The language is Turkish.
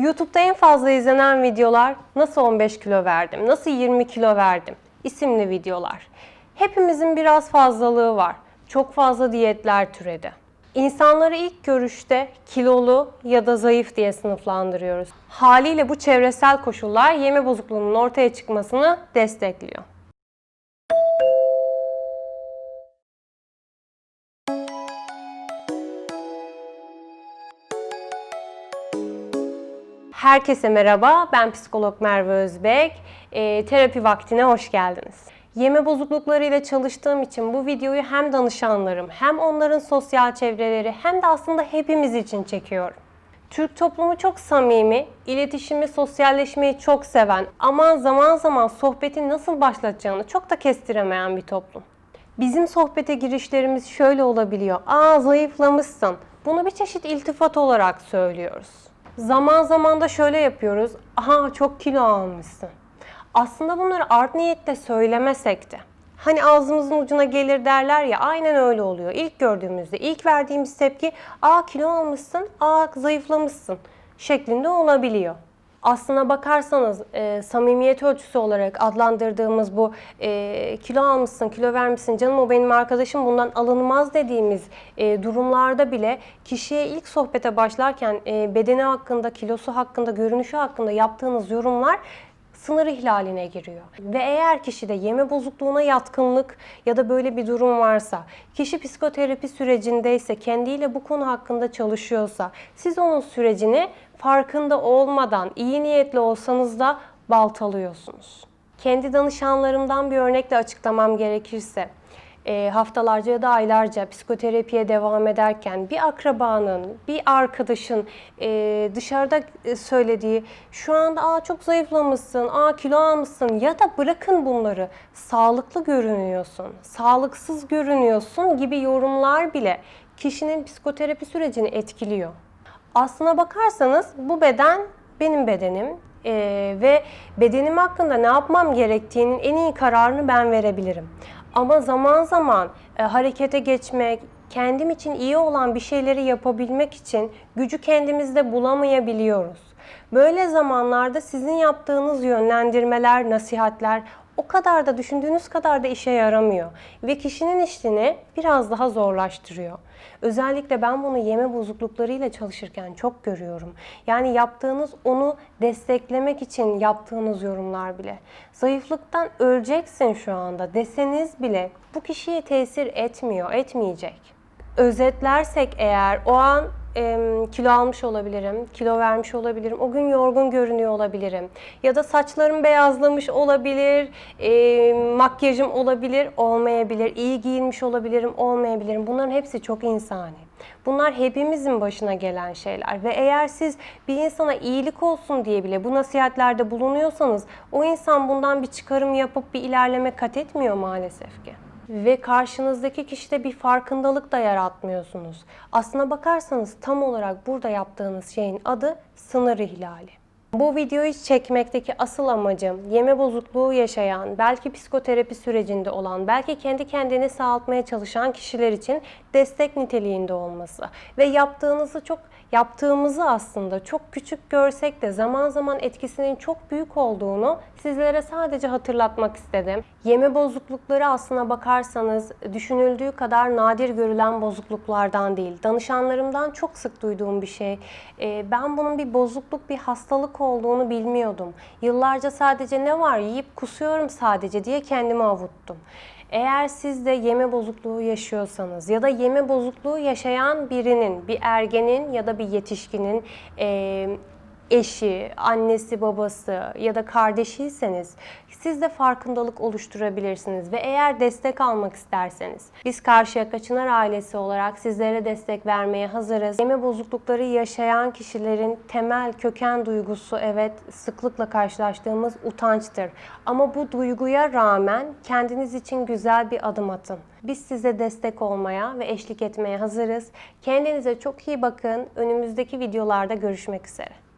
YouTube'da en fazla izlenen videolar nasıl 15 kilo verdim, nasıl 20 kilo verdim isimli videolar. Hepimizin biraz fazlalığı var. Çok fazla diyetler türedi. İnsanları ilk görüşte kilolu ya da zayıf diye sınıflandırıyoruz. Haliyle bu çevresel koşullar yeme bozukluğunun ortaya çıkmasını destekliyor. Herkese merhaba, ben psikolog Merve Özbek. Ee, terapi vaktine hoş geldiniz. Yeme bozukluklarıyla çalıştığım için bu videoyu hem danışanlarım, hem onların sosyal çevreleri, hem de aslında hepimiz için çekiyorum. Türk toplumu çok samimi, iletişimi, sosyalleşmeyi çok seven ama zaman zaman sohbeti nasıl başlatacağını çok da kestiremeyen bir toplum. Bizim sohbete girişlerimiz şöyle olabiliyor. Aa zayıflamışsın. Bunu bir çeşit iltifat olarak söylüyoruz. Zaman zaman da şöyle yapıyoruz. Aha çok kilo almışsın. Aslında bunları art niyetle söylemesek de. Hani ağzımızın ucuna gelir derler ya aynen öyle oluyor. İlk gördüğümüzde ilk verdiğimiz tepki aa kilo almışsın, aa zayıflamışsın şeklinde olabiliyor. Aslına bakarsanız e, samimiyet ölçüsü olarak adlandırdığımız bu e, kilo almışsın, kilo vermişsin, canım o benim arkadaşım bundan alınmaz dediğimiz e, durumlarda bile kişiye ilk sohbete başlarken e, bedeni hakkında, kilosu hakkında, görünüşü hakkında yaptığınız yorumlar sınır ihlaline giriyor. Ve eğer kişide yeme bozukluğuna yatkınlık ya da böyle bir durum varsa, kişi psikoterapi sürecindeyse, kendiyle bu konu hakkında çalışıyorsa, siz onun sürecini farkında olmadan, iyi niyetli olsanız da baltalıyorsunuz. Kendi danışanlarımdan bir örnekle açıklamam gerekirse, e, haftalarca ya da aylarca psikoterapiye devam ederken bir akrabanın, bir arkadaşın e, dışarıda e, söylediği şu anda aa çok zayıflamışsın, aa kilo almışsın ya da bırakın bunları sağlıklı görünüyorsun, sağlıksız görünüyorsun gibi yorumlar bile kişinin psikoterapi sürecini etkiliyor. Aslına bakarsanız bu beden benim bedenim ee, ve bedenim hakkında ne yapmam gerektiğinin en iyi kararını ben verebilirim. Ama zaman zaman e, harekete geçmek, kendim için iyi olan bir şeyleri yapabilmek için gücü kendimizde bulamayabiliyoruz. Böyle zamanlarda sizin yaptığınız yönlendirmeler, nasihatler o kadar da düşündüğünüz kadar da işe yaramıyor ve kişinin işini biraz daha zorlaştırıyor. Özellikle ben bunu yeme bozukluklarıyla çalışırken çok görüyorum. Yani yaptığınız onu desteklemek için yaptığınız yorumlar bile. Zayıflıktan öleceksin şu anda deseniz bile bu kişiye tesir etmiyor, etmeyecek. Özetlersek eğer o an e, kilo almış olabilirim, kilo vermiş olabilirim, o gün yorgun görünüyor olabilirim. Ya da saçlarım beyazlamış olabilir, e, makyajım olabilir, olmayabilir, iyi giyinmiş olabilirim, olmayabilirim. Bunların hepsi çok insani. Bunlar hepimizin başına gelen şeyler ve eğer siz bir insana iyilik olsun diye bile bu nasihatlerde bulunuyorsanız o insan bundan bir çıkarım yapıp bir ilerleme kat etmiyor maalesef ki ve karşınızdaki kişide bir farkındalık da yaratmıyorsunuz. Aslına bakarsanız tam olarak burada yaptığınız şeyin adı sınır ihlali. Bu videoyu çekmekteki asıl amacım yeme bozukluğu yaşayan, belki psikoterapi sürecinde olan, belki kendi kendini sağaltmaya çalışan kişiler için destek niteliğinde olması ve yaptığınızı çok yaptığımızı aslında çok küçük görsek de zaman zaman etkisinin çok büyük olduğunu sizlere sadece hatırlatmak istedim. Yeme bozuklukları aslına bakarsanız düşünüldüğü kadar nadir görülen bozukluklardan değil. Danışanlarımdan çok sık duyduğum bir şey. Ee, ben bunun bir bozukluk, bir hastalık olduğunu bilmiyordum. Yıllarca sadece ne var yiyip kusuyorum sadece diye kendimi avuttum. Eğer siz de yeme bozukluğu yaşıyorsanız ya da yeme bozukluğu yaşayan birinin, bir ergenin ya da bir yetişkinin e, eşi, annesi, babası ya da kardeşiyseniz siz de farkındalık oluşturabilirsiniz ve eğer destek almak isterseniz biz Karşıyaka Çınar ailesi olarak sizlere destek vermeye hazırız. Yeme bozuklukları yaşayan kişilerin temel köken duygusu evet sıklıkla karşılaştığımız utançtır. Ama bu duyguya rağmen kendiniz için güzel bir adım atın. Biz size destek olmaya ve eşlik etmeye hazırız. Kendinize çok iyi bakın. Önümüzdeki videolarda görüşmek üzere.